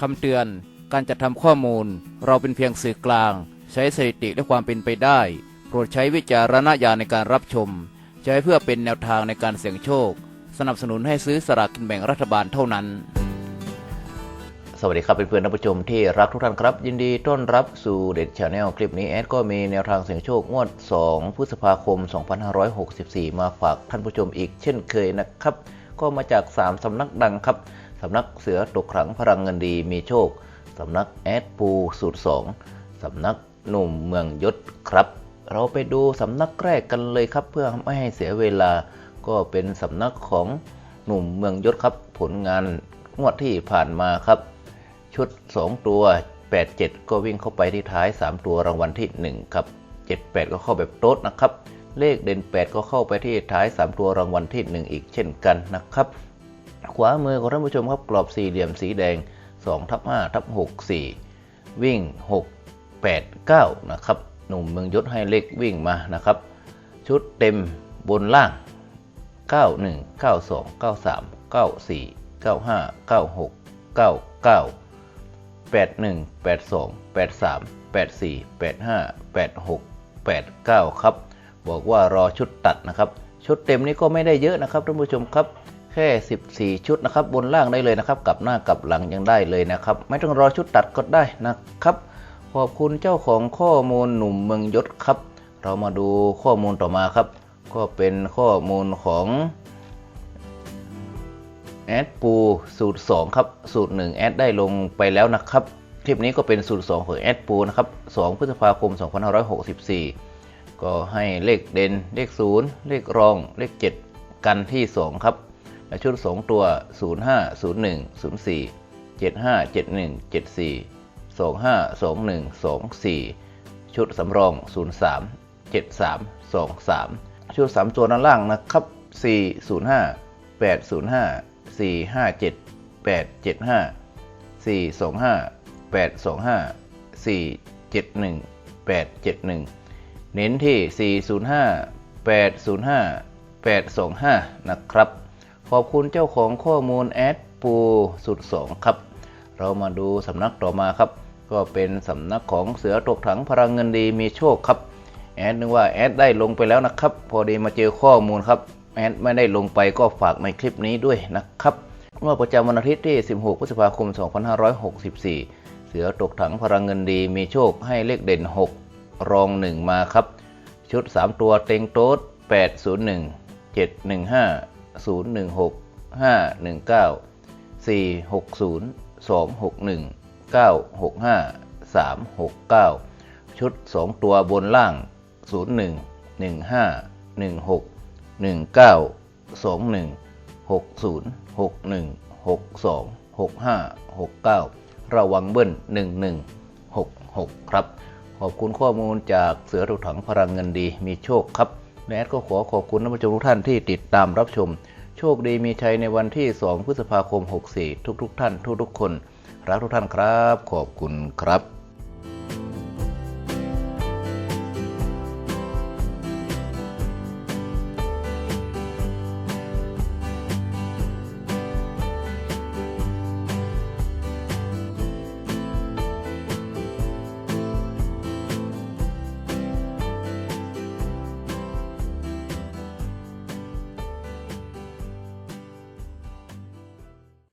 คำเตือน การจัดทำข้อมูล เราเป็นเพียงสื่อกลาง ใช้สถิติและความเป็นไปได้ โปรดใช้วิจารณญาณในการรับชม ใช้เพื่อเป็นแนวทางในการเสี่ยงโชค สนับสนุนให้ซื้อสลากกินแบ่งรัฐบาลเท่านั้น สวัสดีครับเพื่อนๆท่านผู้ชมที่รักทุกท่านครับ ยินดีต้อนรับสู่เด็ดชาแนลคลิปนี้แอดก็มีแนวทางเสี่ยงโชคงวด 2 พฤษภาคม 2564 มาฝากท่านผู้ชมอีกเช่นเคยนะครับ ก็มาจาก 3สำนักดังครับ สำนักเสือตกขลังพลังเงินดีมีโชค สำนักแอดปูสูตร2สำนักหนุ่มเมืองยศครับ เราไปดูสำนักแรกกันเลยครับ เพื่อไม่ให้เสียเวลา ก็เป็นสำนักของหนุ่มเมืองยศครับ ผลงานงวดที่ผ่านมาครับ ชุด 2 ตัว 87 ก็วิ่งเข้าไปที่ท้าย 3 ตัวรางวัลที่ 1 ครับ 78 ก็เข้าแบบโต๊ดนะครับ เลขเด่น 8 ก็เข้าไปที่ท้าย 3 ตัวรางวัลที่ 1 อีกเช่นกันนะครับ ขวามือของท่านผู้ชมครับกรอบสี่เหลี่ยมสีแดง2ทับ5ทับ6 4 วิ่ง 6 8 9 นะครับ หนุ่มเมืองยศให้เลขวิ่งมานะครับ ชุดเต็มบนล่าง 91 92 93 94 95 96 99 81 82 83 84 85 86 89 ครับ บอกว่ารอชุดตัดนะครับ ชุดเต็มนี้ก็ไม่ได้เยอะนะครับท่านผู้ชมครับ แค่ 14 ชุดนะครับบนล่างได้เลยนะครับกลับหน้ากลับหลังยังได้เลยนะครับไม่ต้องรอชุดตัดก็ได้นะครับขอบคุณเจ้าของข้อมูลหนุ่มเมืองยศครับ เรามาดูข้อมูลต่อมาครับ ก็เป็นข้อมูลของแอดปูสูตร 2 ครับ สูตร 1 แอดได้ลงไปแล้วนะครับ คลิปนี้ก็เป็นสูตร 2 ของแอดปูนะครับ 2 พฤษภาคม 2564 ก็ให้เลขเด่นเลข 0 เลขรองเลข 7 กันที่ 2 ครับ ชุด 2 ตัว 05 01 04 75 71 74 25 21 24 ชุดสำรอง 03 73 23 ชุด 3 ตัวด้านล่างนะครับ 405 805 457 875 425 825 471 871 เน้นที่ 405 805 825 นะครับ ขอบคุณเจ้าของข้อมูลแอดปูสุด2ครับ เรามาดูสำนักต่อมาครับ ก็เป็นสำนักของเสือตกถังพลังเงินดีมีโชคครับ แอดนึกว่าแอดได้ลงไปแล้วนะครับ พอดีมาเจอข้อมูลครับ แอดไม่ได้ลงไปก็ฝากในคลิปนี้ด้วยนะครับเมื่อประจำวันอาทิตย์ที่ 16 พฤษภาคม 2564 เสือตกถังพลังเงินดีมีโชคให้เลขเด่น 6 รอง 1 มาครับ ชุด 3 ตัวเต็งโต๊ด801 715 016 519 460 261 965 369ชุด 2 ตัวบนล่าง 01 15 16 19 21 60 61 62 65 69 ระวังเบิ้ล11 66 ครับ ขอบคุณข้อมูลจากเสือถูกถังพลังเงินดีมีโชคครับ แอดก็ขอขอบคุณท่านผู้ชมทุกท่านที่ติดตามรับชม โชคดีมีชัยในวันที่ 2 พฤษภาคม 64 ทุกๆทท่านทุกๆคน รักทุกท่านครับ ขอบคุณครับ